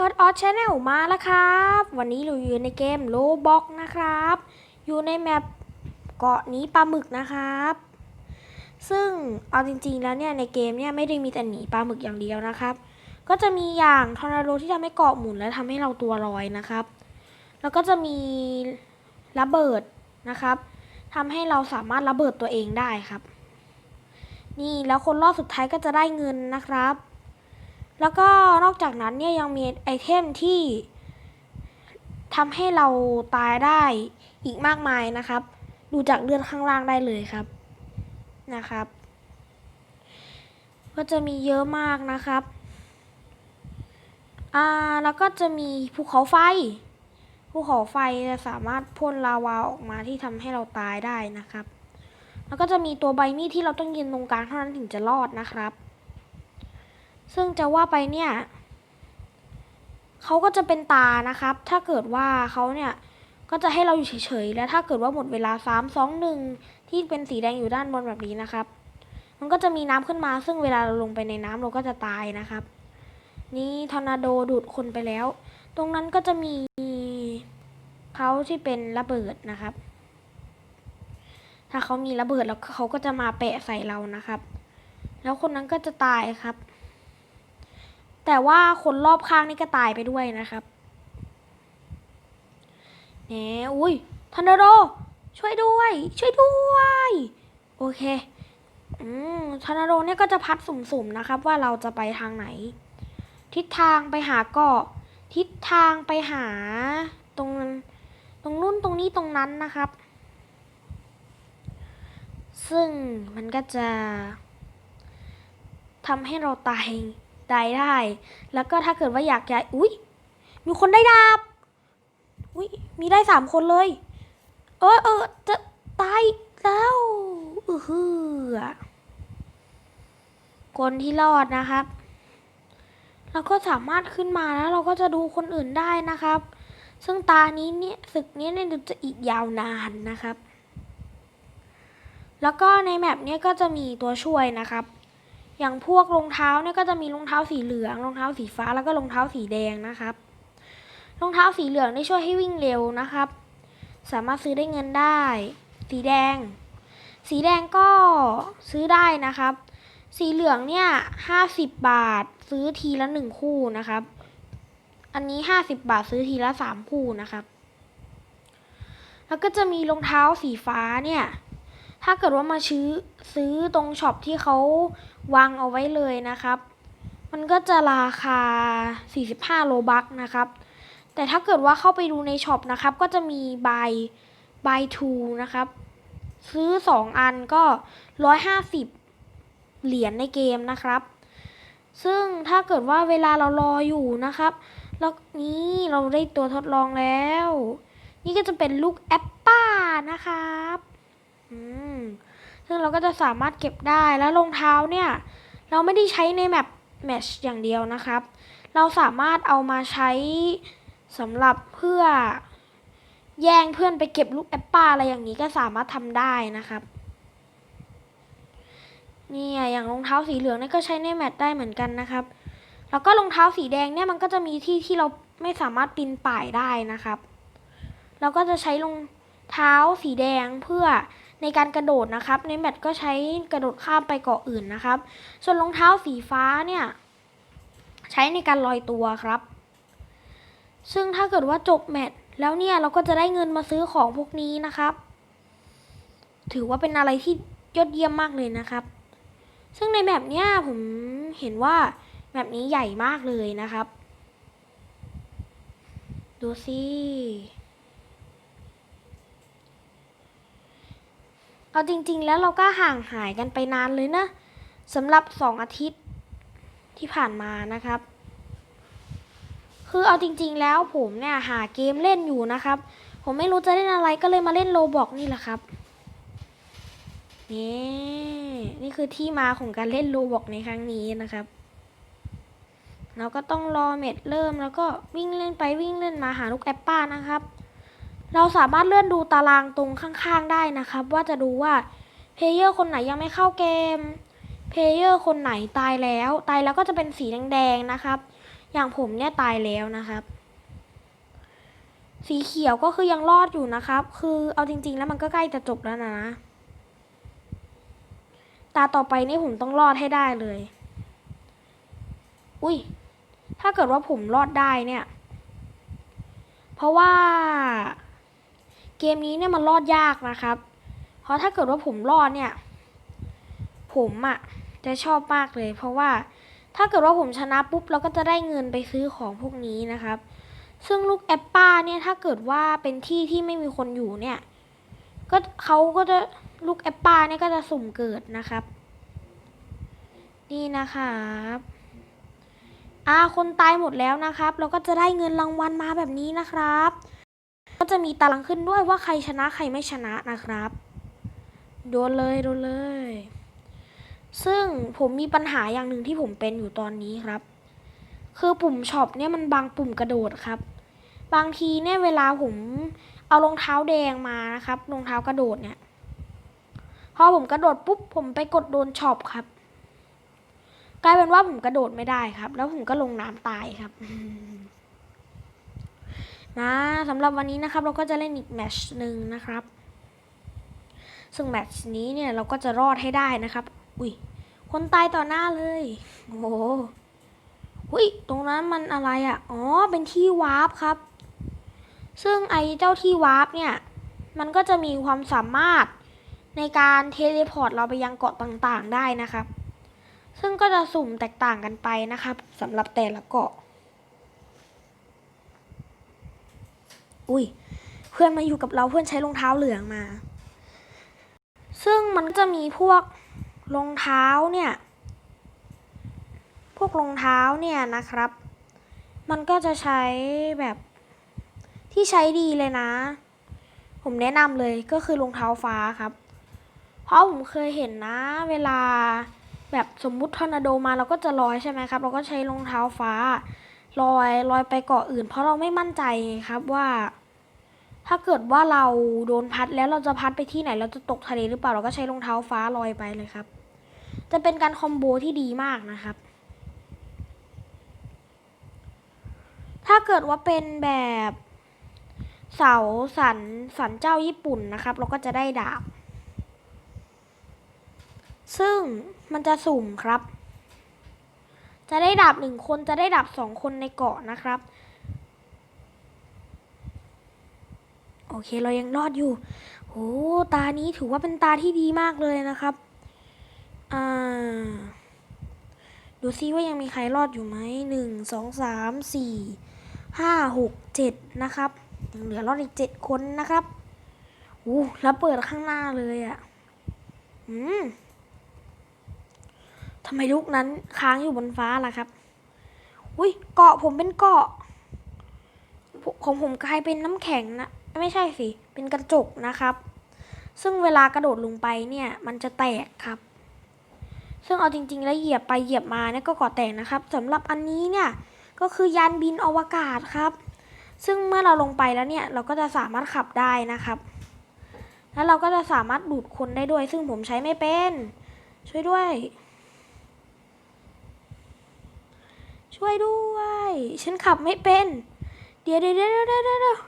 พิร์ดออสชาแนลมาแล้วครับ วันนี้เราอยู่ในเกมโลบ็อกนะครับ อยู่ในแมปเกาะนี้ปลาหมึกนะครับ ซึ่งเอาจริงๆแล้วเนี่ยในเกมเนี่ยไม่ได้มีแต่หนีปลาหมึกอย่างเดียวนะครับ ก็จะมีอย่างทอร์นาโดที่ทำให้เกาะหมุนและทำให้เราตัวลอยนะครับ แล้วก็จะมีระเบิดนะครับทำให้เราสามารถระเบิดตัวเองได้ครับ นี่แล้วคนรอบสุดท้ายก็จะได้เงินนะครับ แล้วก็นอกจากนั้นเนี่ยยังมีไอเทมที่ทำให้เราตายได้อีกมากมายนะครับ ดูจากเลือดข้างล่างได้เลยครับนะครับ ก็จะมีเยอะมากนะครับอ่าแล้วก็จะมีภูเขาไฟภูเขาไฟจะสามารถพ่นลาวาออกมาที่ทำให้เราตายได้นะครับ แล้วก็จะมีตัวใบมีดที่เราต้องยืนตรงกลางเท่านั้นถึงจะรอดนะครับ ซึ่งจะว่าไปเนี่ยเขาก็จะเป็นตานะครับ ถ้าเกิดว่าเขาเนี่ยก็จะให้เราอยู่เฉยๆ แล้วถ้าเกิดว่าหมดเวลาสามสองหนึ่งที่เป็นสีแดงอยู่ด้านบนแบบนี้นะครับ มันก็จะมีน้ำขึ้นมา ซึ่งเวลาเราลงไปในน้ำเราก็จะตายนะครับ นี่ทอร์นาโดดูดคนไปแล้ว ตรงนั้นก็จะมีเขาที่เป็นระเบิดนะครับ ถ้าเขามีระเบิดแล้วเขาก็จะมาแปะใส่เรานะครับ แล้วคนนั้นก็จะตายครับ แต่ว่าคนรอบข้างนี่ก็ตายไปด้วยนะครับแหนอุ้ยทอร์นโดช่วยด้วย ช่วยด้วย โอเค อืมทอร์นโดเนี่ยก็จะพัดสุ่มๆนะครับ ว่าเราจะไปทางไหน ทิศทางไปหาเกาะ ทิศทางไปหาตรงตรงนู้นตรงนี้ตรงนั้นนะครับ ซึ่งมันก็จะทำให้เราตาย ตายได้ แล้วก็ถ้าเกิดว่าอยากจะอุ้ยมีคนได้ดาบอุ้ยมีได้สามคนเลย เออเออจะตายแล้วอือฮือคนที่รอดนะครับ เราก็สามารถขึ้นมาแล้วเราก็จะดูคนอื่นได้นะครับ ซึ่งตานี้เนี่ยศึกนี้เนี่ยจะอีกยาวนานนะครับ แล้วก็ในแมปเนี้ยก็จะมีตัวช่วยนะครับ อย่างพวกรองเท้าเนี่ยก็จะมีรองเท้าสีเหลืองรองเท้าสีฟ้าแล้วก็รองเท้าสีแดงนะครับรองเท้าสีเหลืองได้ช่วยให้วิ่งเร็วนะครับ สามารถซื้อได้เงินได้ สีแดง สีแดงก็ซื้อได้นะครับ สีเหลืองเนี่ยห้าสิบบาทซื้อทีละหนึ่งคู่นะครับ อันนี้ห้าสิบบาทซื้อทีละสามคู่นะครับ แล้วก็จะมีรองเท้าสีฟ้าเนี่ย ถ้าเกิดว่ามาซื้อซื้อตรงช็อปที่เขาวางเอาไว้เลยนะครับ มันก็จะราคา 45 โลบักนะครับ แต่ถ้าเกิดว่าเข้าไปดูในช็อปนะครับ ก็จะมี buy buy two นะครับ ซื้อ 2 อันก็ 150 เหรียญในเกมนะครับ ซึ่งถ้าเกิดว่าเวลาเรารออยู่นะครับ แล้วนี่เราได้ตัวทดลองแล้ว นี่ก็จะเป็นลูกแอปป้านะครับ ซึ่งเราก็จะสามารถเก็บได้แล้วรองเท้าเนี่ย เราไม่ได้ใช้ในแมปแมชอย่างเดียวนะครับ เราสามารถเอามาใช้สำหรับเพื่อแย่งเพื่อนไปเก็บลูกแอปเป้าอะไรอย่างนี้ก็สามารถทำได้นะครับเนี่ยอย่างรองเท้าสีเหลืองนี่ก็ใช้ในแมทได้เหมือนกันนะครับ แล้วก็รองเท้าสีแดงเนี่ยมันก็จะมีที่ที่เราไม่สามารถปีนป่ายได้นะครับ เราก็จะใช้รองเท้าสีแดงเพื่อ ในการกระโดดนะครับ ในแมตช์ก็ใช้กระโดดข้ามไปเกาะอื่นนะครับ ส่วนรองเท้าสีฟ้าเนี่ยใช้ในการลอยตัวครับ ซึ่งถ้าเกิดว่าจบแมตช์แล้วเนี่ยเราก็จะได้เงินมาซื้อของพวกนี้นะครับ ถือว่าเป็นอะไรที่ยอดเยี่ยมมากเลยนะครับ ซึ่งในแมปเนี้ยผมเห็นว่าแมปนี้ใหญ่มากเลยนะครับ ดูสิ เอาจริง ๆ แล้วเราก็ห่างหายกันไปนานเลยนะสำหรับสองอาทิตย์ที่ผ่านมานะครับ คือเอาจริง ๆ แล้วผมเนี่ยหาเกมเล่นอยู่นะครับ ผมไม่รู้จะเล่นอะไรก็เลยมาเล่นโลบอกนี่แหละครับนี่นี่คือที่มาของการเล่นโลบอกในครั้งนี้นะครับ เราก็ต้องรอเม็ดเริ่มแล้วก็วิ่งเล่นไปวิ่งเล่นมาหาลูกแอปป้านะครับ เราสามารถเลื่อนดูตารางตรงข้างๆได้นะครับ ว่าจะดูว่าเพลเยอร์คนไหนยังไม่เข้าเกมเพลเยอร์คนไหนตายแล้ว ตายแล้วก็จะเป็นสีแดงๆนะครับ อย่างผมเนี่ยตายแล้วนะครับ สีเขียวก็คือยังรอดอยู่นะครับ คือเอาจริง ๆ แล้วมันก็ใกล้จะจบแล้วนะ ตาต่อไปนี่ผมต้องรอดให้ได้เลย อุ้ยถ้าเกิดว่าผมรอดได้เนี่ย เพราะว่า เกมนี้เนี่ยมันรอดยากนะครับ เพราะถ้าเกิดว่าผมรอดเนี่ย ผมอะ่ะจะชอบมากเลย เพราะว่าถ้าเกิดว่าผมชนะปุ๊บเราก็จะได้เงินไปซื้อของพวกนี้นะครับ ซึ่งลูกแอปป้าเนี่ยถ้าเกิดว่าเป็นที่ที่ไม่มีคนอยู่เนี่ย ก็เขาก็จะลูกแอปป้าเนี่ยก็จะสุ่มเกิดนะครับ นี่นะครับอ่าคนตายหมดแล้วนะครับ เราก็จะได้เงินรางวัลมาแบบนี้นะครับ ก็จะมีตารางขึ้นด้วยว่าใครชนะใครไม่ชนะนะครับ โดนเลยโดนเลย ซึ่งผมมีปัญหาอย่างหนึ่งที่ผมเป็นอยู่ตอนนี้ครับ คือปุ่มช็อปเนี่ยมันบางปุ่มกระโดดครับ บางทีเนี่ยเวลาผมเอารองเท้าแดงมานะครับรองเท้ากระโดดเนี่ยพอผมกระโดดปุ๊บผมไปกดโดนช็อปครับ กลายเป็นว่าผมกระโดดไม่ได้ครับ แล้วผมก็ลงน้ำตายครับ นะสำหรับวันนี้นะครับเราก็จะเล่นอีกแมชหนึ่งนะครับ ซึ่งแมชนี้เนี่ยเราก็จะรอดให้ได้นะครับ อุ้ยคนตายต่อหน้าเลยโอ้โหอุ้ยตรงนั้นมันอะไรอะ่ะอ๋อเป็นที่วาร์ปครับ ซึ่งไอ้เจ้าที่วาร์ปเนี่ย มันก็จะมีความสามารถในการเทเลพอร์ตเราไปยังเกาะต่างๆได้นะครับ ซึ่งก็จะสุ่มแตกต่างกันไปนะครับสำหรับแต่ละเกาะ อุ้ย เพื่อนมาอยู่กับเราเพื่อนใช้รองเท้าเหลืองมา ซึ่งมันจะมีพวกรองเท้าเนี่ย พวกรองเท้าเนี่ยนะครับ มันก็จะใช้แบบที่ใช้ดีเลยนะ ผมแนะนำเลยก็คือรองเท้าฟ้าครับ เพราะผมเคยเห็นนะ เวลาแบบสมมุติทอร์นาโดมาเราก็จะลอยใช่ไหมครับ เราก็ใช้รองเท้าฟ้าลอยลอยไปเกาะอื่น เพราะเราไม่มั่นใจครับว่า ถ้าเกิดว่าเราโดนพัดแล้วเราจะพัดไปที่ไหนเราจะตกทะเลหรือเปล่าเราก็ใช้รองเท้าฟ้าลอยไปเลยครับ จะเป็นการคอมโบที่ดีมากนะครับ ถ้าเกิดว่าเป็นแบบเสาสันสันเจ้าญี่ปุ่นนะครับ เราก็จะได้ดาบ ซึ่งมันจะสุ่มครับ จะได้ดาบหนึ่งคนจะได้ดาบสองคนในเกาะนะครับ อเคเรายังรอดอยู่โอ้ตานี้ถือว่าเป็นตาที่ดีมากเลยนะครับอ่าดูซิว่ายังมีใครรอดอยู่ไหมหนึ่งสองสามสี่ห้าหกเจ็ดนะครับยังเหลือรอดอีกเจ็ดคนนะครับอู้แล้วเปิดข้างหน้าเลยอะ่ะอืมทำไมลูกนั้นค้างอยู่บนฟ้าล่ะครับ อุ้ยเกาะผมเป็นเกาะ ของผมกลายเป็นน้ำแข็งนะ ไม่ใช่สิ เป็นกระจกนะครับ ซึ่งเวลากระโดดลงไปเนี่ยมันจะแตกครับ ซึ่งเอาจริง ๆ แล้วเหยียบไปเหยียบมาเนี่ยก็ก่อแตกนะครับสำหรับอันนี้เนี่ยก็คือยานบินอวกาศครับ ซึ่งเมื่อเราลงไปแล้วเนี่ยเราก็จะสามารถขับได้นะครับ แล้วเราก็จะสามารถดูดคนได้ด้วย ซึ่งผมใช้ไม่เป็น ช่วยด้วย ช่วยด้วย ฉันขับไม่เป็น เดี๋ยวเดี๋ยวเดี๋ยวเดี๋ยวเดี๋ยว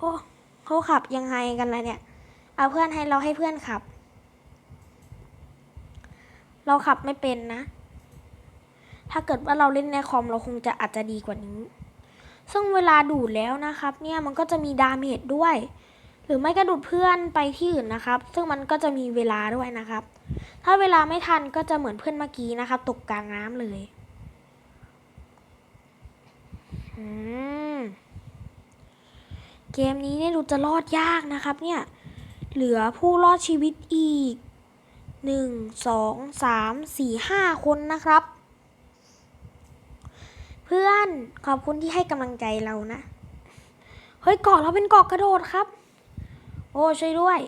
โอ้เขาขับยังไงกันล่ะเนี่ย เอาเพื่อนให้เราให้เพื่อนขับ เราขับไม่เป็นนะ ถ้าเกิดว่าเราเล่นในคอมเราคงจะอาจจะดีกว่านี้ ซึ่งเวลาดูดแล้วนะครับ เนี่ยมันก็จะมีดาเมจด้วย หรือไม่ก็ดูดเพื่อนไปที่อื่นนะครับ ซึ่งมันก็จะมีเวลาด้วยนะครับ ถ้าเวลาไม่ทันก็จะเหมือนเพื่อนเมื่อกี้นะครับ ตกกลางน้ำเลย อืม เกมนี้เนี่ยดูจะรอดยากนะครับเนี่ย เหลือผู้รอดชีวิตอีกหนึ่งสองสามสี่ห้าคนนะครับ เพื่อนขอบคุณที่ให้กำลังใจเรานะ เฮ้ยเกาะเราเป็นเกาะกระโดดครับ โอ้ช่วยด้วย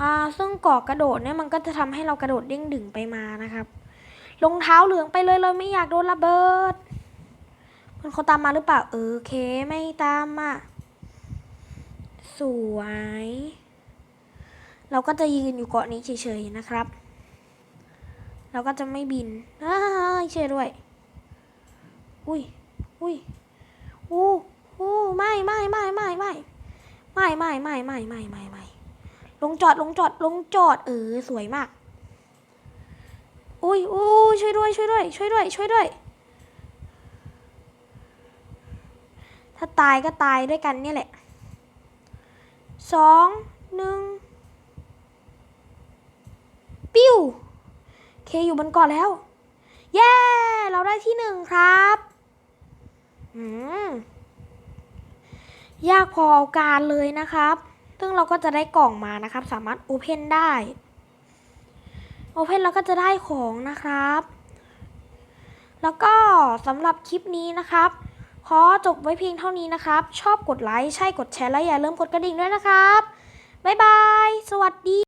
อ่าซึ่งเกาะกระโดดเนี่ยมันก็จะทำให้เรากระโดดเด้งดึงไปมานะครับรองเท้าเหลืองไปเลยเราไม่อยากโดนระเบิด มันเขาตามมาหรือเปล่า เออเคไม่ตามอะสวย เราก็จะยืนอยู่เกาะนี้เฉยๆนะครับ เราก็จะไม่บินอ้ายช่วยด้วย อุ้ย อุ้ยอู้อู้ไม่ไม่ไม่ไม่ไม่ไม่ไม่ไม่ไม่ไม่ไม่ไม่ลงจอดลงจอดลงจอด เออ สวยมาก อุ้ยอู้ช่วยด้วยช่วยด้วย ช่วยด้วย ช่วยด้วย ถ้าตายก็ตายด้วยกันเนี่ยแหละสองหนึ่งปิ้วเคอยู่บนเกาะแล้ว เย้ เราได้ที่หนึ่งครับอืมยากพอเอาการเลยนะครับ ซึ่งเราก็จะได้กล่องมานะครับ สามารถโอเพนได้โอเพนแล้วก็จะได้ของนะครับ แล้วก็สำหรับคลิปนี้นะครับ ขอจบไว้เพียงเท่านี้นะครับ ชอบกดไลค์ ใช่กดแชร์และอย่าลืมกดกระดิ่งด้วยนะครับ บ๊ายบาย สวัสดี